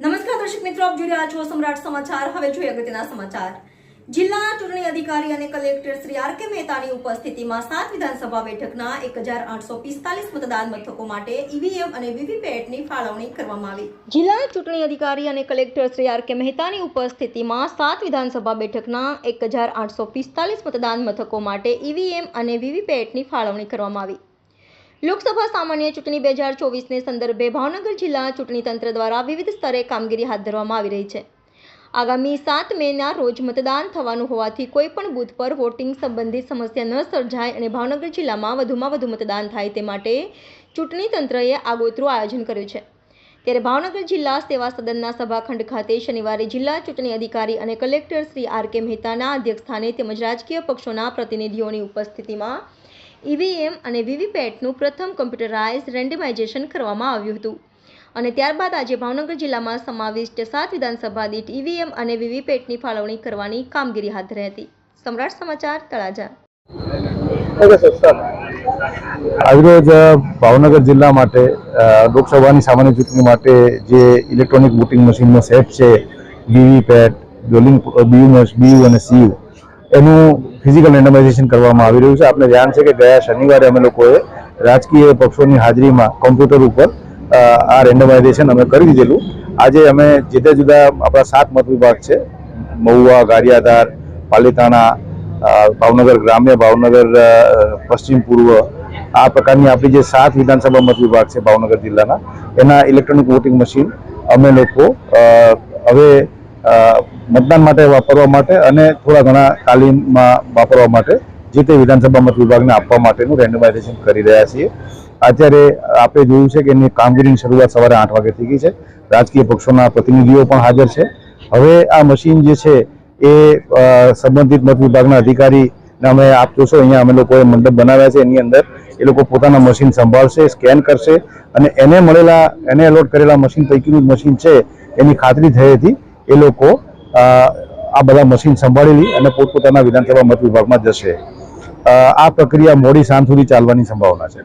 નમસ્કાર દર્શક મિત્રો, આપ જોઈ રહ્યા છો સમ્રાટ સમાચાર. હવે જોઈએ અગત્યના સમાચાર. જિલ્લા ચૂંટણી અધિકારી અને કલેક્ટર શ્રી આર કે મહેતાની ઉપસ્થિતિમાં સાત વિધાનસભા બેઠકના એક હજાર આઠસો પિસ્તાલીસ મતદાન મથકો માટે ઈવીએમ અને વીવીપેટની ફાળવણી કરવામાં આવી. જિલ્લા ચૂંટણી અધિકારી અને કલેક્ટર શ્રી આર કે મહેતાની ઉપસ્થિતિમાં સાત વિધાનસભા બેઠકના એક હજાર આઠસો પિસ્તાલીસ મતદાન મથકો માટે ઈવીએમ અને વીવીપેટની ફાળવણી કરવામાં આવી. લોકસભા સામાન્ય ચૂંટણી બે હજાર ચોવીસને સંદર્ભે ભાવનગર જિલ્લા ચૂંટણી તંત્ર દ્વારા વિવિધ સ્તરે કામગીરી હાથ ધરવામાં આવી રહી છે. આગામી સાત મેના રોજ મતદાન થવાનું હોવાથી કોઈપણ બૂથ પર વોટિંગ સંબંધિત સમસ્યા ન સર્જાય અને ભાવનગર જિલ્લામાં વધુમાં વધુ મતદાન થાય તે માટે ચૂંટણી તંત્રએ આગોતરું આયોજન કર્યું છે. ત્યારે ભાવનગર જિલ્લા સેવા સદનના સભાખંડ ખાતે શનિવારે જિલ્લા ચૂંટણી અધિકારી અને કલેક્ટર શ્રી આર કે મહેતાના અધ્યક્ષસ્થાને તેમજ રાજકીય પક્ષોના પ્રતિનિધિઓની ઉપસ્થિતિમાં ઈવીએમ અને વીવીપેટનું પ્રથમ કમ્પ્યુટરાઇઝ રેન્ડમાઇઝેશન કરવામાં આવ્યું હતું. અને ત્યારબાદ આજે ભાવનગર જિલ્લામાં સમાવિષ્ટ સાત વિધાનસભા દીઠ ઈવીએમ અને વીવીપેટની ફાળવણી કરવાની કામગીરી હાથ ધરી હતી. સમ્રાટ સમાચાર તળાજા. આજરોજ ભાવનગર જિલ્લા માટે લોકસભાની સામાન્ય ચૂંટણી માટે જે ઇલેક્ટ્રોનિક વોટિંગ મશીનનો સેટ છે વીવીપેટ ડોલિંગ બીયુ બીયુ અને સીયુ એનું ફિઝિકલ રેન્ડમાઇઝેશન કરવામાં આવી રહ્યું છે. આપણે ધ્યાન છે કે ગયા શનિવારે અમે લોકોએ રાજકીય પક્ષોની હાજરીમાં કોમ્પ્યુટર ઉપર આ રેન્ડમાઇઝેશન અમે કરી દીધેલું. આજે અમે જુદા જુદા આપણા સાત મત વિભાગ છે. મહુવા, ગારિયાધાર, પાલીતાણા ભાવનગર ગ્રામ્ય, ભાવનગર પશ્ચિમ પૂર્વ, આ પ્રકારની આપણી જે સાત વિધાનસભા મત વિભાગ છે ભાવનગર જિલ્લાના, એના ઇલેક્ટ્રોનિક વોટિંગ મશીન અમે લોકો હવે મતદાન માટે વાપરવા માટે અને થોડા ઘણા તાલીમમાં વાપરવા માટે જે તે વિધાનસભા મત વિભાગને આપવા માટેનું રેન્ડમાઇઝેશન કરી રહ્યા છીએ. અત્યારે આપણે જોયું છે કે એની કામગીરીની શરૂઆત સવારે આઠ વાગે થઈ ગઈ છે. રાજકીય પક્ષોના પ્રતિનિધિઓ પણ હાજર છે. હવે આ મશીન જે છે એ સંબંધિત મત વિભાગના અધિકારી અમે આપ જોશો, અહીંયા અમે લોકોએ મંડપ બનાવ્યા છે. એની અંદર એ લોકો પોતાના મશીન સંભાળશે, સ્કેન કરશે અને એને મળેલા, એને એલોટ કરેલા મશીન પૈકીનું મશીન છે. એની ખાતરી થઈ હતી એ લોકો આ બધા મશીન સંભાળેલી અને પોતપોતાના વિધાનસભા મત વિભાગમાં જશે. આ પ્રક્રિયા મોડી સાંજ સુધી ચાલવાની સંભાવના છે.